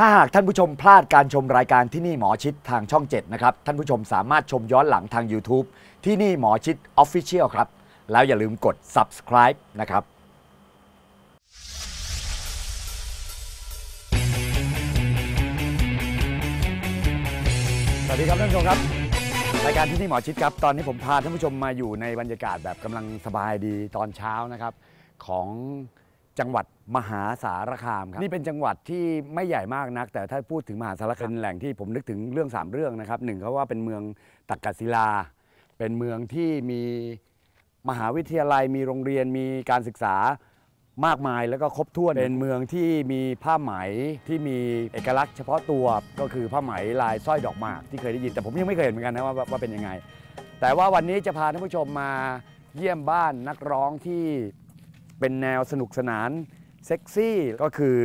ถ้าหากท่านผู้ชมพลาดการชมรายการที่นี่หมอชิดทางช่อง 7 นะครับ ท่านผู้ชมสามารถชมย้อนหลังทาง YouTube ที่นี่หมอชิด Official ครับ แล้วอย่าลืมกด subscribe นะครับสวัสดีครับท่านผู้ชมครับ รายการที่นี่หมอชิดครับ ตอนนี้ผมพาท่านผู้ชมมาอยู่ในบรรยากาศแบบกำลังสบายดีตอนเช้านะครับ ของจังหวัด มหาสารคามครับนี่เป็นจังหวัดที่ไม่ใหญ่มากนัก แต่ถ้าพูดถึงมหาสารคามเป็นแหล่งที่ผมนึกถึงเรื่องสามเรื่องนะครับหนึ่งเขาว่าเป็นเมืองตักกศิลา เป็นเมืองที่มีมหาวิทยาลัยมีโรงเรียนมีการศึกษามากมายแล้วก็ครบถ้วนเป็นเมืองที่มีผ้าไหมที่มีเอกลักษณ์เฉพาะตัวก็คือผ้าไหมลายสร้อยดอกหมากที่เคยได้ยินแต่ผมยังไม่เคยเห็นเหมือนกันนะว่าว่าว่าเป็นยังไง แต่ว่าวันนี้จะพาท่านผู้ชมมาเยี่ยมบ้านนักร้องที่เป็นแนวสนุกสนาน เซ็กซี่ก็คือ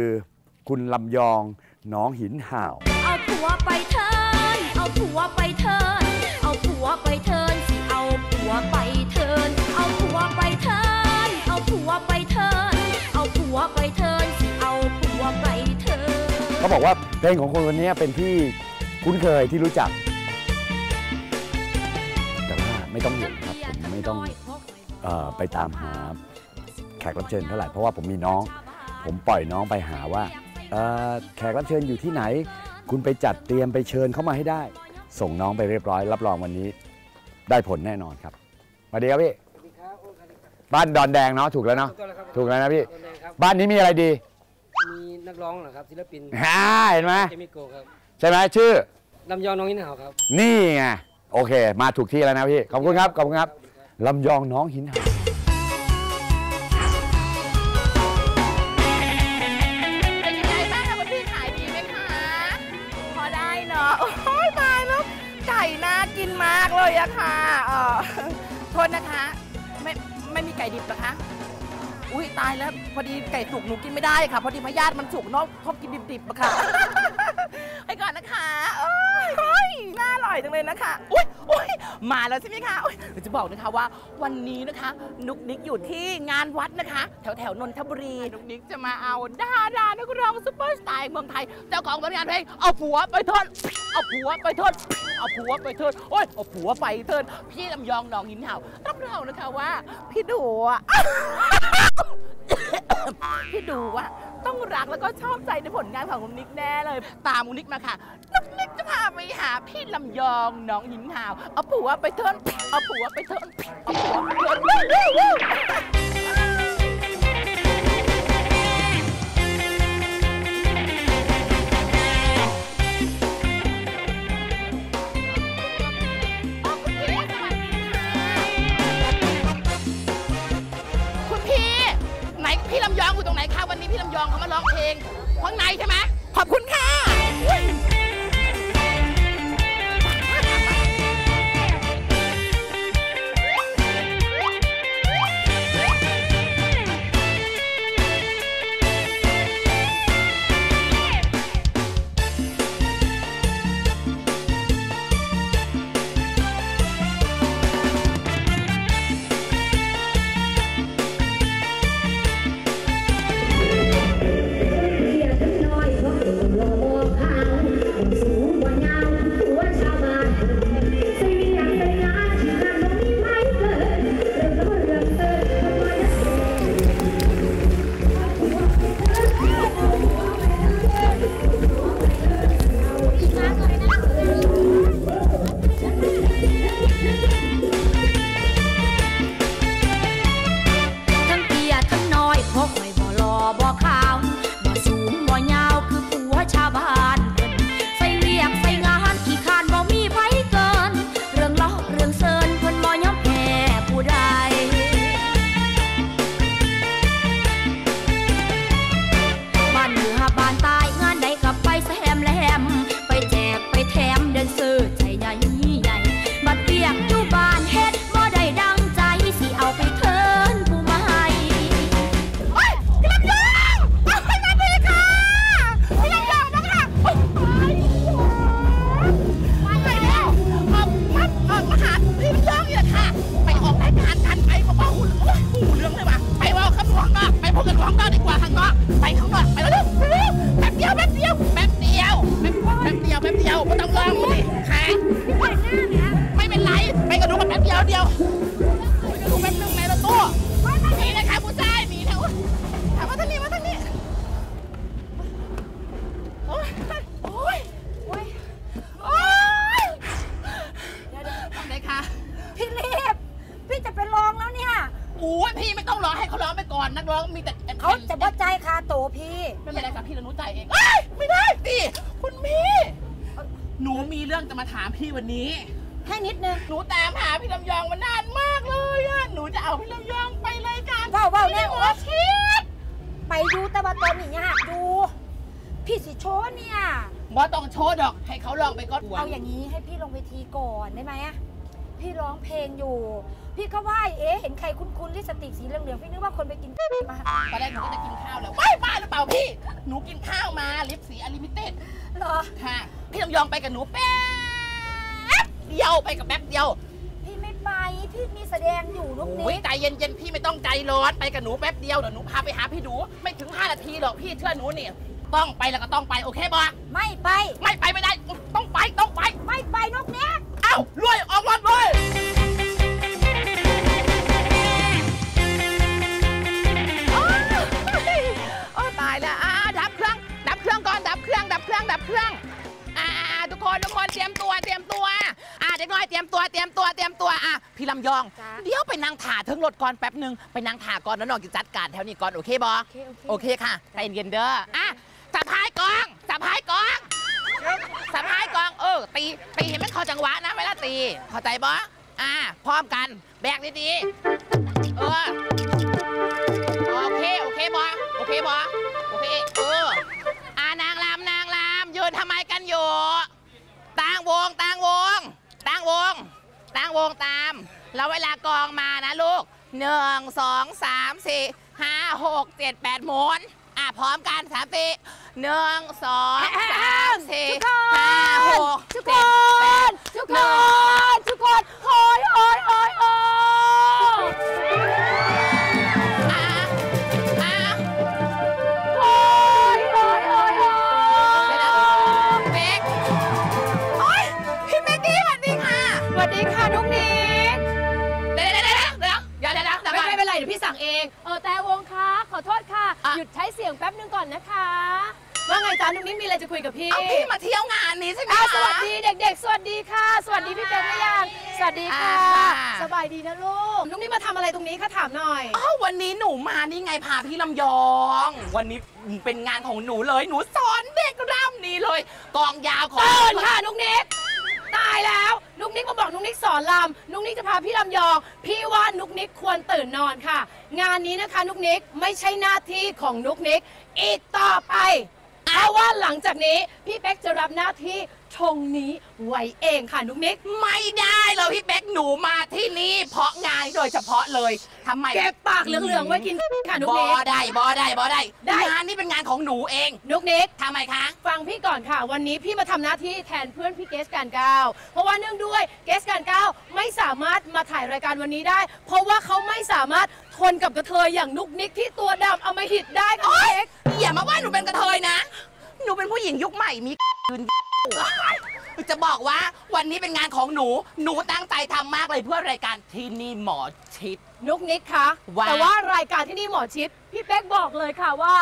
คุณลำยองหน้องหินห่าว เอาผัวไปเทิร์นเอาผัวไปเทิร์นเอาผัวไปเทิร์นสิเอาผัวไปเทิร์นเอาผัวไปเทิร์นเอาผัวไปเทิร์นเอาผัวไปเทิร์นสิเอาผัวไปเทิร์นเขาบอกว่าเพลงของคนคนนี้เป็นที่คุ้นเคยที่รู้จัก แต่ว่าไม่ต้องห่วงครับผมไม่ต้องเออไปตามหาแขกรับเชิญเท่าไหร่เพราะว่าผมมีน้อง ผมปล่อยน้องไปหาว่าเอ่อแขกรับเชิญอยู่ที่ไหน คุณไปจัดเตรียมไปเชิญเข้ามาให้ได้ ส่งน้องไปเรียบร้อย รับรองวันนี้ ได้ผลแน่นอนครับสวัสดีครับพี่บ้านดอนแดงเนาะถูกแล้วเนาะถูกต้องแล้วครับถูกแล้วนะพี่ต้นแดงครับบ้านนี้มีอะไรดี มีนักร้องเหรอครับศิลปินฮ่าเห็นไหมเจมิโกครับใช่ไหมชื่อลำยองน้องอินหาวครับ นี่ไงโอเค มาถูกที่แล้วนะพี่ขอบคุณครับขอบคุณครับลำยองน้องหินหา มากเลยอะค่ะเออโทษนะคะ ไม่ไม่มีไก่ดิบเหรอคะ อุ้ยตายแล้วพอดีไก่สุกหนูกินไม่ได้ค่ะ พอดีพยาธิมันสุกเนอกชอบกินดิบๆอะค่ะ ไปก่อนนะคะเอ้ยเฮ้ยน่าอ ร่อยจังเลยนะคะอุ้ยอุ้ยมาแล้วใช่ไหมคะอุ้ยเดี๋ยวจะบอกนะคะว่าวันนี้นะคะ นุกนิกอยู่ที่งานวัดนะคะ แถวแถวๆนนทบุรี นุกนิกจะมาเอาดารานักร้องซุปเปอร์สตาร์เมืองไทย เจ้าของผลงานเพลงเอาผัวไปเทิร์นเอาผัวไปเทิร์นเอาผัวไปเทิร์นโอ้ยเอาผัวไปเทิร์นพี่ลำยองหนองหินเห่ารับรองนะคะว่า พี่ดูอะพี่ดูว่า ต้องรักแล้วก็ชอบใจในผลงานของนุกนิกแน่เลย ตามนุกนิกมาค่ะนุกนิกจะพาไปหาพี่ลำยองหน้องหินหาว เอาผัวไปเทิร์นเอาผัวไปเทิร์นเอาผัวไปเทิร์น ร้องเพลงข้างในใช่ไหมขอบคุณค่ะ ไปดูแต่ว่าตอนนี้อยากดูพี่สิโชว์เนี่ย บอต้องโชว์ดอก ให้เขาลองไปก่อนเอาอย่างนี้ให้พี่ลงเวทีก่อนได้ไหมอะพี่ร้องเพลงอยู่ พี่ก็ว่าเอ๊ะเห็นใครคุ้นๆลิปสติกสีเหลืองๆพี่นึกว่าคนไปกินมาตอนแรกหนูก็จะกินข้าวแล้วไม่บ้าหรือเปล่าพี่ หนูกินข้าวมาลิปสีอลิมิเต็ดเหรอค่ะพี่ลำยองไปกับหนูแป๊บเดียวไปกับแป๊บเดียว พี่ไม่ไปพี่มีแสดงอยู่ลูกโอ้ยนี้ใจเย็นๆพี่ไม่ต้องใจร้อนไปกับหนูแป๊บเดียวเดี๋ยวหนูพาไปหาพี่ดูไม่ถึง 5 นาทีหรอกพี่เชื่อหนูเนี่ยต้องไปแล้วก็ต้องไปโอเคบอไม่ไป ถ่าถึงรถก่อนแป๊บหนึ่งไปนั่งถ่าก่อนแล้วน้องจะจัดการแถวนี้ก่อนโอเคบอโอเคโอเคโอเคค่ะใจเย็นๆเด้ออะสะพายกองสะพายกองสะพายกองเออตีตีเห็นไหมเขาจังหวะนะเวลาตีเข้าใจบออะพร้อมกัน แบกดีๆเออโอเคโอเคบอโอเคบอโอเคเอออ่านางรำนางรำยืนทำไมกันอยู่ตั้งวงตั้งวงตั้งวงตั้งวงตาม แล้วเวลากองมานะลูกหนึ่งสองสามสี่ห้าหกเจ็ดแปดหมุนอะพร้อมกันสามสี่หนึ่งสองสามสี่ห้าหกทุกคเจ็ดแปนดทุกคน ทุกคนโอยโอยโอย อนนะคะ ว่าไงจ๊ะนุ๊กนิกมีอะไรจะคุยกับพี่ เอาพี่มาเที่ยวงานนี้ใช่ไหมอะคะ สวัสดีเด็ก ๆ สวัสดีค่ะ สวัสดีพี่เป็นหรือยัง สวัสดีค่ะ อ่าสบายดีนะลูกนุ๊กนิกมาทำอะไรตรงนี้คะถามหน่อย อ้าววันนี้หนูมานี่ไงพาพี่ลำยอง วันนี้เป็นงานของหนูเลย หนูสอนเด็กร่ำนี่เลย กองยาวของ ตื่นค่ะนุกนิกตายแล้ว นุกนิกมาบอกนุกนิกสอนลำนุกนิกจะพาพี่ลำยองพี่ว่านุกนิกควรตื่นนอนค่ะ งานนี้นะคะนุกนิกไม่ใช่หน้าที่ของนุกนิกอีกต่อไปเพราะว่าหลังจากนี้พี่เป๊กจะรับหน้าที่ ชงนี้ไว้เองค่ะนุกนิกไม่ได้เลยพี่เป๊กหนูมาที่นี่เพราะงานโดยเฉพาะเลยทำไมเก็บปากเหลืองๆไว้กินค่ะนุกบนิอกได้บอได้บอได้ได้ งานนี้เป็นงานของหนูเองนุกนิก ทำไมคะ ฟังพี่ก่อนค่ะ วันนี้พี่มาทำหน้าที่แทนเพื่อนพี่เกสการก้าวเพราะว่าเนื่องด้วยเกสการก้าวไม่สามารถมาถ่ายรายการวันนี้ได้ เพราะว่าเขาไม่สามารถทนกับกระเทยอย่างนุกนิกที่ตัวดำเอามาหิดได้ค่ะโอ๊ยเก๊กอย่ามาว่าหนูเป็นกระเทยนะ หนูเป็นผู้หญิงยุคใหม่มียืน จะบอกว่าวันนี้เป็นงานของหนู หนูตั้งใจทำมากเลยเพื่อรายการที่นี่หมอชิด นุกนิกคะว่า แต่ว่ารายการที่นี่หมอชิดพี่เป๊กบอกเลยค่ะว่า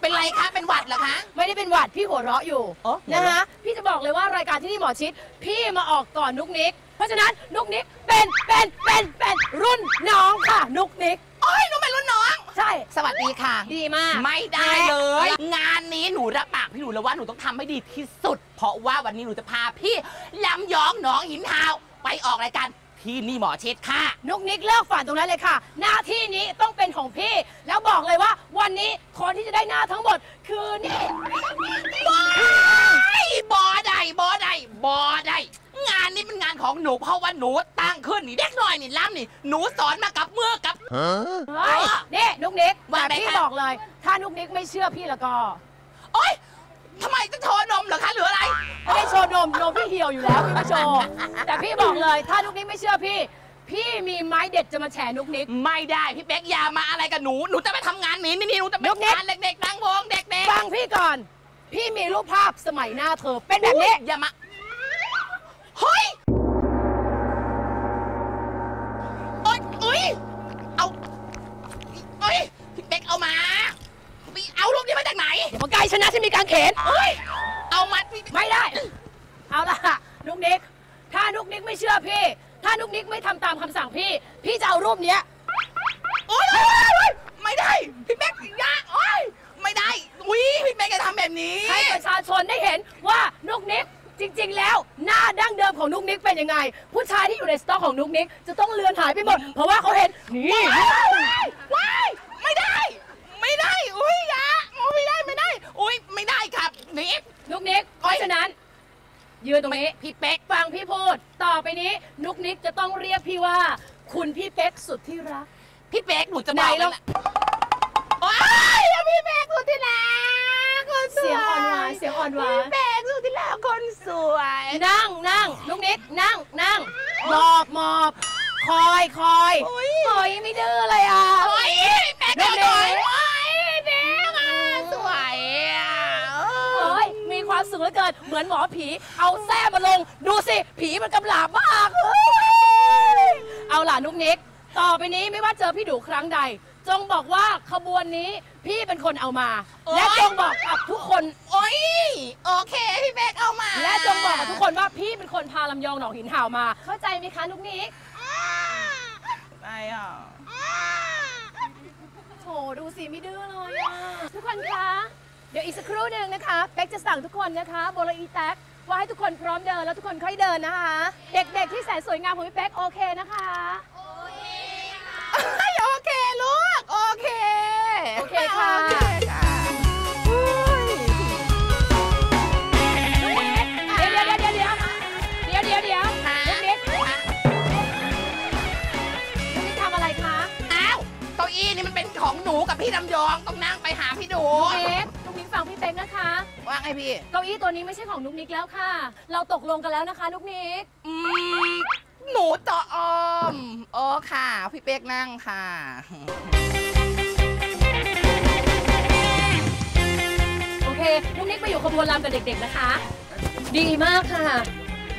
เป็นไรคะ เป็นหวัดเหรอคะ ไม่ได้เป็นหวัดพี่หัวเราะอยู่อ๋อนะคะพี่จะบอกเลยว่ารายการที่นี่หมอชิด พี่มาออกก่อนนุกนิก เพราะฉะนั้นนุกนิกเป็นเป็นเป็นเป็นรุ่นน้องค่ะ นุกนิก โอ้ยหนูเป็นรุ่นน้อง ใช่ สวัสดีค่ะ ดีมาก ไม่ได้เลย งานนี้หนูรับปากพี่หนูแล้วว่าหนูต้องทำให้ดีที่สุด เพราะว่าวันนี้หนูจะพาพี่ลำยองหนองหินหาว ไปออกรายการที่นี่หมอชิดค่ะ นุกนิกเลิกฝันตรงนั้นเลยค่ะ หน้าที่นี้ต้องเป็นของพี่ แล้วบอกเลยว่า วันนี้คนที่จะได้หน้าทั้งหมด คือนี่ บอดบอได้บอได้บอได้ งานนี้เป็นงานของหนูเพราะว่าหนูตั้งขึ้นนี่เด็กน้อยนี่ล้ำนี่หนูสอนมากับมือกับ เฮ้ยนี่นุกนิกว่าแต่ไงพี่คะ บอกเลย ถ้านุกนิกไม่เชื่อพี่แล้วก็โอ๊ยทำไมจะโชว์นมเหรอคะหรืออะไร ไม่ได้โชว์นมนมพี่เหี่ยวอยู่แล้วพี่ไม่โชว์แต่พี่บอกเลยถ้านุกนิกไม่เชื่อพี่ พี่มีไม้เด็ดจะมาแฉนุกนิก ไม่ได้พี่เป๊กอย่ามาอะไรกับหนู หนูจะไปทำงานนี้นี่นี่หนูจะไปยกเน็ตงานเด็กๆดังวงเด็กฟังพี่ก่อน พี่มีรูปภาพสมัยหน้าเธอเป็นๆแบบนี้ อย่ามา เฮ้ยโอ๊ยอุ้ย เอาเอ้ยพี่เป๊กเอามาไปเอารูปนี้มาจากไหนเดี๋ยวมาใกล้ชนะที่มีการเขนเฮ้ย เอามาไม่ได้ เอาล่ะนุกนิก ถ้านุกนิกไม่เชื่อพี่ ถ้านุกนิกไม่ทำตามคำสั่งพี่ พี่จะเอารูปเนี้ย โอ๊ยโอ๊ยโอ๊ยไม่ได้ พี่เป๊กอย่าโอ๊ยไม่ได้ อุ้ยพี่แบบนี้ ให้ประชาชนได้เห็นว่านุกนิก จริง ๆ แล้วหน้าดั้งเดิมของนุกนิกเป็นยังไง ผู้ชายที่อยู่ในสต็อกของนุกนิกจะต้องเลือนหายไปหมด เพราะว่าเขาเห็นนี่ว้ายไม่ได้ ไม่ได้ อุ้ยอยาอุ้ยไม่ได้ไม่ได้ อุ้ยไม่ได้ครับนี่นุกนิกเพราะฉะนั้นยืนตรงนี้พี่เป๊กฟังพี่พูด ต่อไปนี้ นุกนิกจะต้องเรียกพี่ว่า คุณพี่เป๊กสุดที่รัก พี่เป๊กหนูจะไหนบอกลองเลยนะว้ายพี่เป๊กสุดที่รักคน สวยเสียงอ่อนหวานเสียงอ่อนหวานพี่เป๊กสุดที่รักคนสวย นั่งนั่งนุกนิกนั่งนั่งหมอบหมอบคอยคอยอุ้ยคอยไม่ดื้อเลยอะโอ้ยแป๊กเด็กๆสวยโอ้ยแป๊กอะสวยอะโอ้ยมีความสุขเหลือเกินเหมือนหมอผี เอาแส้มาลง ดูสิผีมันกำลาบมากเฮ้ยเอาล่ะนุกนิก ต่อไปนี้ไม่ว่าเจอพี่ดูครั้งใด จงบอกว่าขบวนนี้พี่เป็นคนเอามาและจงบอกกับทุกคน โอ้ยโอเค พี่เป๊กเอามาและจงบอกกับทุกคนว่าพี่เป็นคนพาลำยองหนองหินห่าวมา เข้าใจไหมคะนุกนิกไม่อะโถดูสิไม่ดื้อเลยอะทุกคนคะ เดี๋ยวอีกสักครู่หนึ่งนะคะเป๊กจะสั่งทุกคนนะคะโบโลอีแท็กว่าให้ทุกคนพร้อมเดินแล้วทุกคนค่อยเดินนะคะ เด็กๆที่แสนสวยงามของพี่เป๊กโอเคนะคะ โพี่ลำยองต้องนั่งไปหาพี่ดูลูกนิกลูกนิกฟังพี่เป๊กนะคะ ว่าไงพี่ เก้าอี้ตัวนี้ไม่ใช่ของนุกนิกแล้วค่ะ เราตกลงกันแล้วนะคะนุกนิกอืมหนูต่อออมโอ้ค่ะ พี่เป๊กนั่งค่ะ โอเคนุกนิกไปอยู่ขบวนรำกับเด็กๆนะคะ ดีมากค่ะ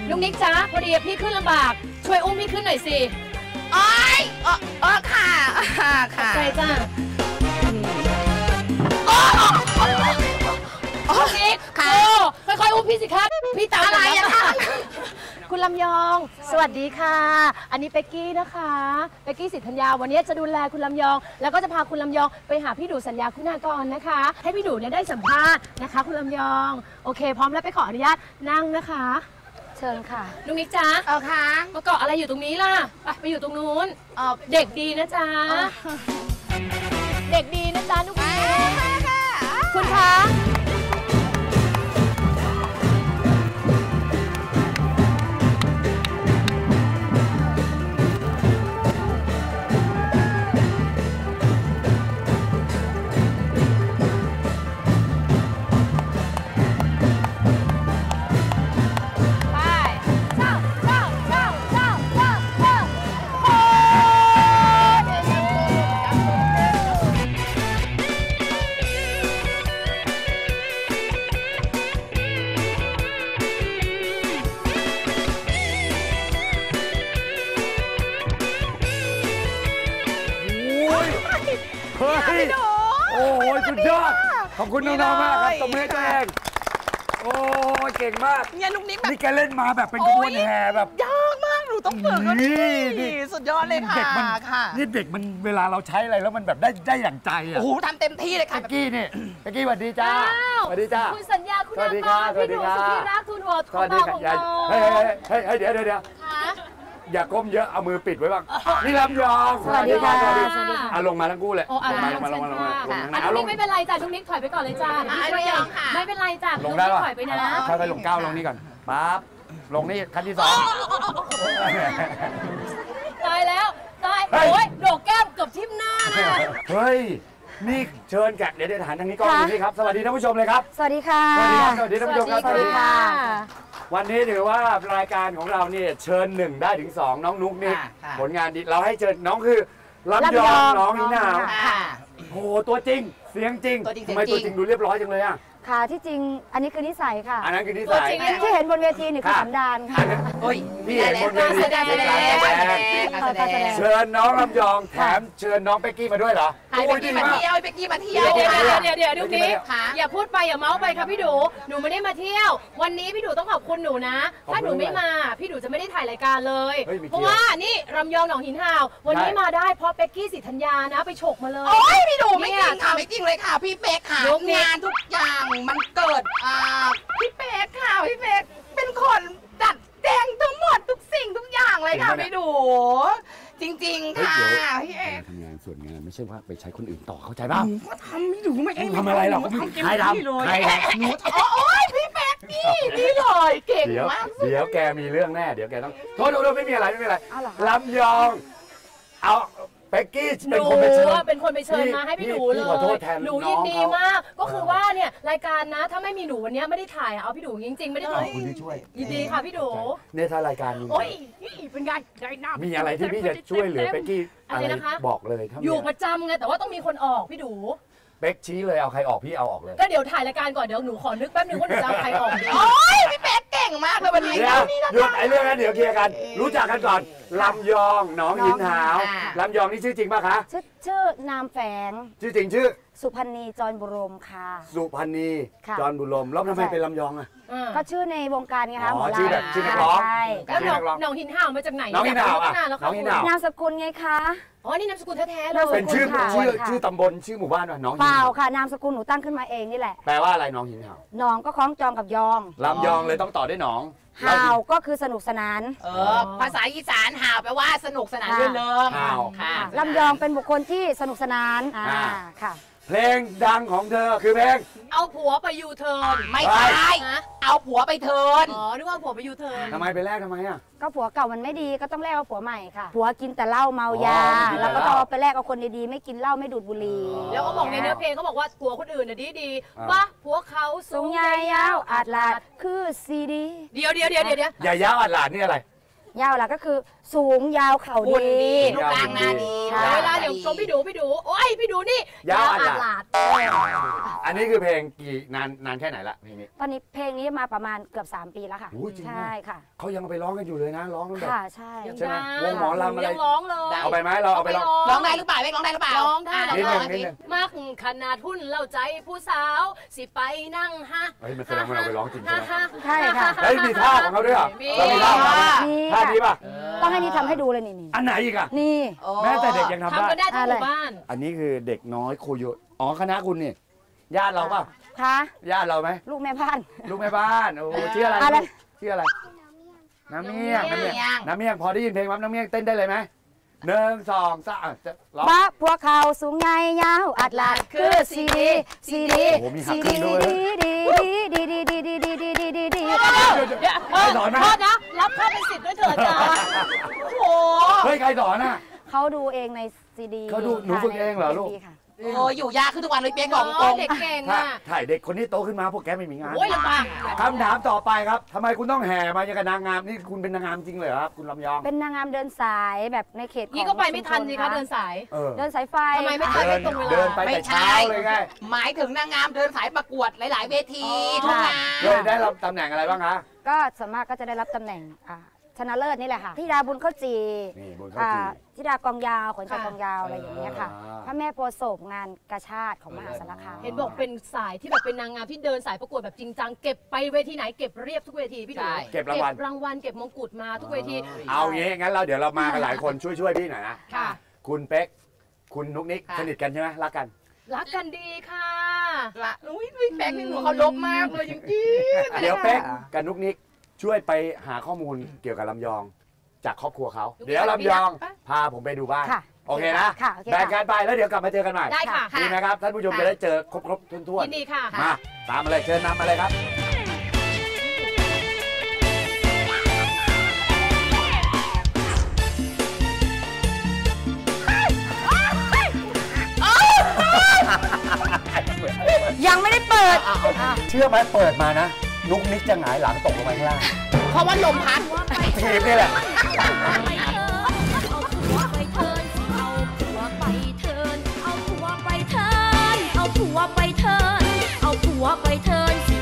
นุกนิกจ๊ะพอดีพี่ขึ้นลำบาก ช่วยอุ้มพี่ขึ้นหน่อยสิ โอ้ยเออเออค่ะ ค่ะค่ะใจจ้า โอ้โอ้นุกนิกค่ะโอ้ค่อยๆอุ้มพี่สิคะพี่ตามอะไรอะคะคุณลำยอง สวัสดีค่ะ อันนี้เป็กกี้นะคะเป็กกี้สิทธัญญาวันนี้จะดูแลคุณลำยอง แล้วก็จะพาคุณลำยองไปหาพี่ดูสัญญาคุณากรนะคะ ให้พี่ดูเนี่ยได้สัมภาษณ์นะคะ คุณลำยอง โอเค พร้อมแล้วไปขออนุญาตนั่งนะคะ เชิญค่ะนุกนิกจ๊ะเอาค่ะมาเกาะอะไรอยู่ตรงนี้ล่ะไปไปอยู่ตรงนู้นเออเด็กดีนะจ๊ะเด็กดีนะจ๊ะนุกนิก คุณคะ เฮ้ยโอ้โหสุดยอด ขอบคุณน้องๆมากครับตบมือให้ตัวเอง โอ้ยเก่งมากเนี่ยนุกนิกแบบนี่แกเล่นมาแบบเป็นขบวนแห่แบบยากมากหนูต้องฝึกแล้วนี่นี่นี่สุดยอดเลยค่ะเด็กมันค่ะนี่เด็กมันเวลาเราใช้อะไรแล้วมันแบบได้ได้อย่างใจอะโอ้โหทำเต็มที่เลยค่ะตะกี้นี่ตะกี้สวัสดีจ้าอ้าวสวัสดีจ้าคุณสัญญาคุณสวัสดีกครับรพี่หนูสวัสดีสุครับธิรักทุนหัวสวัสดีของค่ะเราเฮ้ยเฮ้ยเฮ้ยเฮ้ยเดี๋ยวเดี๋ยวเดี๋ยวค่ะ อย่าก้มเยอะเอามือปิดไว้บ้างนี่ลำยองสวัสดีค่ะสวัสดีสวัสดีค่ะอะลงมาทั้งคู่เลยโอ้อะลงมาลงมาลงมาลงมาลงมาลงอัมานเอาลนี้งไม่เป็นไรจ้ะนุกนิกถอยไปก่อนเลยจ้าอะเดี๋ยวพี่ช่วยไม่ยอมค่ะไม่เป็นไรจ้ะลนุงกได้นิกป่ะถอยไปนะค่อยๆลงก้าวลงนี่ก่อนปั๊บลงนี่ขั้นที่สอง ตายแล้วตายเฮ้ย โอ้ยโดกแก้มเกือบทิ่มหน้านะ เฮ้ยนี่เชิญแกะเดี๋ยวเดี๋ยวฐานทางนี้กล้องอยู่นี่ครับสวัสดีท่านผู้ชมเลยครับสวัสดีค่ะ สวัสดีครับสวัสดีท่านผู้ชมครับสวัสดีค่ะ วันนี้ถือว่ารายการของเราเนี่ยเชิญหนึ่งได้ถึงสองน้องนุ๊กนี่ค่ะค่ะ ผลงานดีเราให้เชิญน้องคือรับยองน้องนี่นาวค่ะ โอ้โหตัวจริง เสียงจริงตัวจริงทำไมเสีตัวยงจจริริงงดูเรียบร้อยจังเลยอะค่ะที่จริงอันนี้คือนิสัยค่ะ อันนั้นคือนิตัวสัยจริงที่เห็นบนเวทีนี่คือค่ะ สันดานอัค่ะนนั้นโอ้ยพี่เห็นบนเวทีแสดงแสดงการแสดง การแสดง เชิญน้องลำยองแถมเชิญน้องเป๊กกี้มาด้วยเหรอ ไอ้เบกกี้มาเที่ยวไอ้เบกกี้มาเที่ยวเดี๋ยวเดี๋ยวเดี๋ยวเดี๋ยวนี้อย่าพูดไปอย่าเมาส์ไปครับพี่ดู หนูไม่ได้มาเที่ยว วันนี้พี่ดูต้องขอบคุณหนูนะ ถ้าหนูไม่มา พี่ดูจะไม่ได้ถ่ายรายการเลย เพราะว่านี่รำยองหนองหินห่าว วันนี้มาได้เพราะเบกกี้สิทธัญญานะไปฉกมาเลย โอ้ยพี่ดูไม่จริงค่ะไม่จริงเลยค่ะ พี่เป๊กค่ะงานทุกอย่างมันเกิดอ่าพี่เป๊กค่ะพี่เป๊กเป็นคนจัดแจงทั้งหมดทุกสิ่งทุกอย่างเลยค่ะพี่ดู จริง ๆ ค่ะพี่เอกทำงานส่วนงานไม่ใช่ว่าไปใช้คนอื่นต่อเข้าใจป่ะ ก็ทำไม่ดูไม่ใช่ทำอะไรหรอกใครทำใครทำ หนูทำโอ้ยพี่แป๊กนี่นี่เลยเก่งมาก เดี๋ยวแกมีเรื่องแน่ เดี๋ยวแกต้อง โทษโทษโทษไม่มีอะไรไม่มีอะไรลำยอง เอา เป๊กกี้หเป็นนูคนไปเชิญ อะเป็นคนไปเชิญมาให้พี่หนูพี่เลพี่ขอโทษยแทนหนูน้ยิอนงดีเขามาก ก็คือเออว่าเนี่ยรายการนะ ถ้าไม่มีหนูวันนี้ไม่ได้ถ่ายอะเอาพี่หนูจริงๆไม่ได้ขถ่าอยบคุณที่ช่วยยินดีค่ะพี่หนูเนี่ยถ้ารายการมีโอ้ยนี่เป็นไงได้หน้ามีอะไรที่พี่จะช่วยเหลือเป๊กกี้อะอะไรไรนะคะบอกเลยถ้ามีอยู่ประจำไงแต่ว่าต้องมีคนออกพี่หนูเป๊กชี้เลยเอาใครออกพี่เอาออกเลย ก็เดี๋ยวถ่ายรายการก่อนเดี๋ยวหนูขอนึกแป๊บนึงว่าหนูจะเอาใครออกดีโอ้ หยุดไอ้เรื่องนั้นเดี๋ยวเคลียร์กัน รู้จักกันก่อนลำยองหน้องหินหาวอ่าลำยองนี่ชื่อจริงป่ะคะ ชื่อชื่อนามแฝง ชื่อจริงชื่อ สุพันนีจรบุรมค่ะ สุพันนีค่ะจรบุญลมแล้วทำไมใช่ เป็นลำยองอะอ่าก็ชื่อในวงการไงคะอ๋อหมอลำชื่อแบบชื่อนักร้อง ใช่แล้วชื่น้อองนักร้องน้องหินห่าวมาจากไหนน้องหินห่าวอะยกรู้ตั้งนแล้วน้องหินห่าว นามสกุลไงคะ อ๋อ นี่นามสกุลแท้ๆเลยเป็นชื่อค่ะชื่อค่ะ ชื่อตำบลชื่อหมู่บ้านว่าน้องหินเปล่าหาวค่ะนามสกุลหนูตั้งขึ้นมาเองนี่แหละแปลว่าอะไรน้องหินหาวหนองก็คล้องจองกับยองลำยองเลยต้องต่อด้วยหนองฮาวก็คือสนุกสนาน เออ ภาษาอีสานห่าวแปลว่าสนุกสนานรื่นเริงหาว ค่ะลำยองเป็นบุคคลที่สนุกสนานอ่า อ่าค่ะ เพลงดังของเธอคือเพลง เอาผัวไปยูเทิร์นไม่ใช่ฮะเอาผัวไปเทิร์นอ๋อนึกว่าผัวไปยูเทิร์นทำไมไปแลกทำไมอะ ก็ผัวเก่ามันไม่ดีก็ต้องแลกเอาผัวใหม่ค่ะ ผัวกินแต่เหล้าเมายา อ๋อกินแต่แล้วก็เหต้อล้างเอาไปแลกเอาคนดีๆ ไม่กินเหล้าไม่ดูดบุหรี่แล้วก็บอกในเนื้อเพลงเขาบอกว่าผัวคนอื่นน่ะดีดีอ่า ว่าผัวเขาสูสูงงใหญ่ยาวอาดลาดคือซีดี เดี๋ยวเดี๋ยวเดี๋ยวเดี๋ยวเดี๋ยวอย่าย้าวอัดหลานนี่อะไร ยาวล่ะก็คือ สูงยาวเข่าหุ่นดีดีรูปร่างหน้าดีค่ะเวลาเดี๋ยวชมพี่ดูพี่ดูโอ้ยพี่ดูนี่ยาวอัดอัหดลาหลาดอันนี้คือเพลงกี่นานนานแค่ไหนละเพลงนี้ตอนนี้เพลงนี้มาประมาณเกือบ 3 ปีแล้วค่ะโอ้ยจริงมากใช่ค่ะ เขายังเอาไปร้องกันอยู่เลยนะร้องกันแบบค่ะใช่ยังใช่ไหมได้วงหมอลำอะไรยังร้องเลยเอาไปไหมเราเอาไปร้อง ร้องได้หรือเปล่าเป๊กร้องได้หรือเปล่าร้องได้ะนิดร้นึองงนิดนึงมากขนาดหุ้นเล่าใจผู้สาว สิไปนั่งฮะเฮ้ยมันแสดงว่าเราไปร้องจริงใช่ไหม ใช่ค่ะ แล้วมีท่าของเขาด้วยเหรอมี เรามีท่าของเขาไหมนี่ท่าค่ะนี้ป่ะ ต้องให้นี่ทำให้ดูเลยนี่นี่อันไหนอีกอะนี่โอ้แม้แต่เด็กยังทำทำได้กันได้ทั้งหมู่บ้าน อันนี้คือเด็กน้อยโคโยตอ๋อคณะคุณนี่ญาติเราป่ะค่ะญาติเราไหมลูกแม่บ้าน ลูกแม่บ้านโอ้ชื่ออะไรอะไร ลูกชื่ออะไร น้ำเมี่ยงน้ำเมี่ยงน้ำเมี่ยงน้ำเมี่ยงพอได้ยินเพลงปั๊บน้ำเมี่ยงเต้นได้เลยไหมหนึ่งสองสามอะจะร้องบ้าพวกเขาสูงใหญ่ยาวอัดลาดคือซีดีซีดีโอ้โหมีหักซีขึ้ดีนด้วย ดีดีดีดีดีดีดีดีดีดีดี เดี๋ยวเออใครสอนไหมโทษนะ รับค่าเป็นสิทธิ์ด้วยเถิดจ้าโอ้โห เฮ้ย ใครสอนอะ เขาดูเองในซีดีเขาดูหนูฝึกเองเหรอลูก ค่ะ โอ้อยู่ยากขึ้นทุกวันเลยเป๊กบอกตโอ้รงเด็กเก่งถ้าอะถ่ายเด็กคนนี้โตขึ้นมาพวกแกไม่มีงาน โอ้ยลำบากคำถามต่อไปครับทำไมคุณต้องแห่มาอย่างกับนางงามนี่คุณเป็นนางงามจริงเลยเหรอครับ คุณลำยอง เป็นนางงามเดินสายแบบในเขตของนี่ก็ไปไม่ทันสิคะชุชเดินสาย เออ เดินสายไฟทำไมไม่ทันเดินตรงเวลา เดินไปแต่เช้าเลยไงหมายถึงนางงามเดินสายประกวดหลาย ๆ เวทีอ๋อทุกงานเคยได้รับตำแหน่งอะไรบ้างคะ ก็ส่วนมากก็จะได้รับตำแหน่งอ่า ชนะเลิศนี่แหละค่ะที่ดาบุญเข้าจีนี่บนเข้าอ่าจีที่ดากองยาวขนจากค่ะกองยาวอะไรอย่างเงี้ยค่ะอ่าพระแม่โพธิ์โศกงานกาชาติของมหาสารคามเห็นบอกเป็นสายที่แบบเป็นนางงามที่เดินสายประกวดแบบจริงจังเก็บไปเวทีไหนเก็บเรียบทุกเวทีพี่ดูใช่เก็บรางวัลเก็บรางวัลเก็บมงกุฎมาทุกเวที เอางี้งั้นเราเดี๋ยวเรามากันหลายคนช่วยช่วยพี่หน่อยนะค่ะคุณเป๊กคุณนุกนิกค่ะสนิทกันใช่ไหมรักกันรักกันดีค่ะละอุ้ยพี่เป๊กนี่หนูเขาลบมากเลยจริงๆเดี๋ยวเป๊กกับนุกนิก ช่วยไปหาข้อมูลเกี่ยวกับลำยอง จากครอบครัวเขานุกนิกเดี๋ยวลำยองไปพาผมไปดูบ้านค่ะโอเคนะค่ะโอเคค่ะ แบ่งกันไปแล้วเดี๋ยวกลับมาเจอกันใหม่ได้ค่ะดีไหมครับ ท่านผู้ชมจะได้เจอครบครบๆถ้วนยินดีค่ะ ๆมาตามมาเลยเชิญนำมาเลยครับ ยังไม่ได้เปิด เชื่อไหมเปิดมานะ นุกนิกจะหงายหลังตกลงไปข้างล่างเพราะว่าลมพัดทีมนี่แหละเอาผัวไปเทิร์นเอาผัวไปเทิร์นเอาผัวไปเทิร์นเอาผัวไปเทิร์นสิ